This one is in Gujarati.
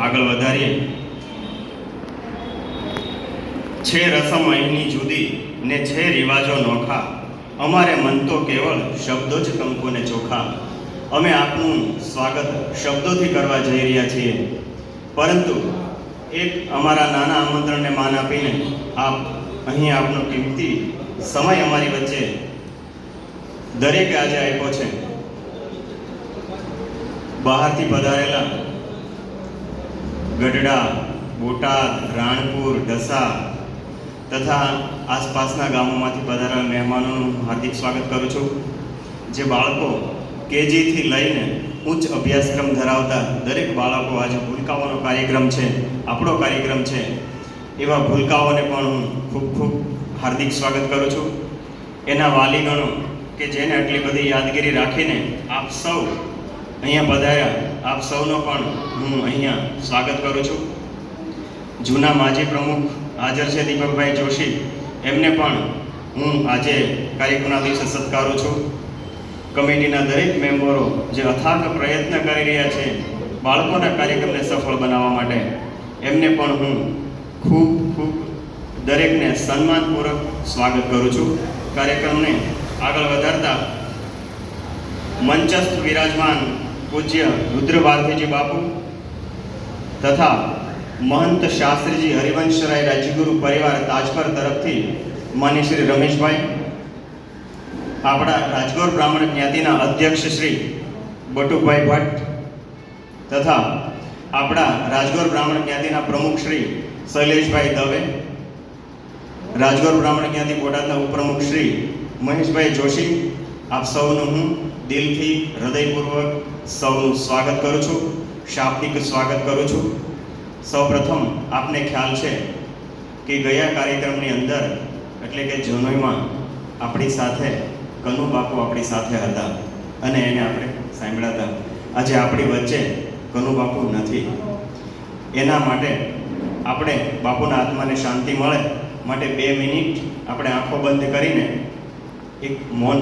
આગળ વધારીએ. છે રસમ અહીંની જુદી ને છે રિવાજો નોખા. અમારે મન તો કેવળ શબ્દો જ કંકોને ચોખા. અમે આપનું સ્વાગત શબ્દોથી કરવા જઈ રહ્યા છીએ. પરંતુ એક અમારા નાના આમંત્રણને માન આપીને આપ અહીં આપનો કિંમતી સમય અમારી વચ્ચે દરેકે આજે આપ્યો છે. બહારથી પધારેલા ગઢડા, બોટાદ, રાણપુર ઢસા તથા આસપાસના ગામોમાંથી પધારેલા મહેમાનોનું હાર્દિક સ્વાગત કરું છું. જે બાળકો કેજીથી લઈને ઉચ્ચ અભ્યાસક્રમ ધરાવતા દરેક બાળકો આજે ભૂલકાઓનો કાર્યક્રમ છે, આપણો કાર્યક્રમ છે, એવા ભૂલકાઓને પણ હું ખૂબ ખૂબ હાર્દિક સ્વાગત કરું છું. એના વાલીગણો કે જેને આટલી બધી યાદગીરી રાખીને આપ સૌ અહીંયા પધાર્યા આપ સૌનો પણ હું અહીંયા સ્વાગત કરું છું. જૂના માજી પ્રમુખ હાજર છે દીપકભાઈ જોશી, એમને પણ હું આજે કાર્યક્રમના દિવસે સત્કારું છું. કમિટીના દરેક મેમ્બરો જે અથાગ પ્રયત્ન કરી રહ્યા છે બાળકોના કાર્યક્રમને સફળ બનાવવા માટે, એમને પણ હું ખૂબ ખૂબ દરેકને સન્માનપૂર્વક સ્વાગત કરું છું. કાર્યક્રમને આગળ વધારતા મંચસ્થ વિરાજમાન પૂજ્ય રુદ્ર ભારતીજી બાપુ તથા મહંત શાસ્ત્રીજી હરિવંશરાય રાજ્યગુરુ પરિવાર તાજપર તરફથી માન્ય શ્રી રમેશભાઈ, આપણા રાજગોર બ્રાહ્મણ જ્ઞાતિના અધ્યક્ષ શ્રી બટુભાઈ ભટ્ટ તથા આપણા રાજગોર બ્રાહ્મણ જ્ઞાતિના પ્રમુખ શ્રી શૈલેષભાઈ દવે, રાજગોર બ્રાહ્મણ જ્ઞાતિ બોટાદના ઉપપ્રમુખ શ્રી મહેશભાઈ જોશી આપ સૌનું હું દિલથી હૃદયપૂર્વક સૌનું સ્વાગત કરું છું, શાબ્દિક સ્વાગત કરું છું. સૌપ્રથમ આપને ખ્યાલ છે કે ગયા કાર્યક્રમની અંદર, એટલે કે જનોઈમાં, આપણી સાથે કનુ બાપુ આપણી સાથે હતા અને એને આપણે સાંભળ્યા હતા. આજે આપણી વચ્ચે કનુ બાપુ નથી. એના માટે આપણે બાપુના આત્માને શાંતિ મળે માટે બે મિનિટ આપણે આંખો બંધ કરીને એક મૌન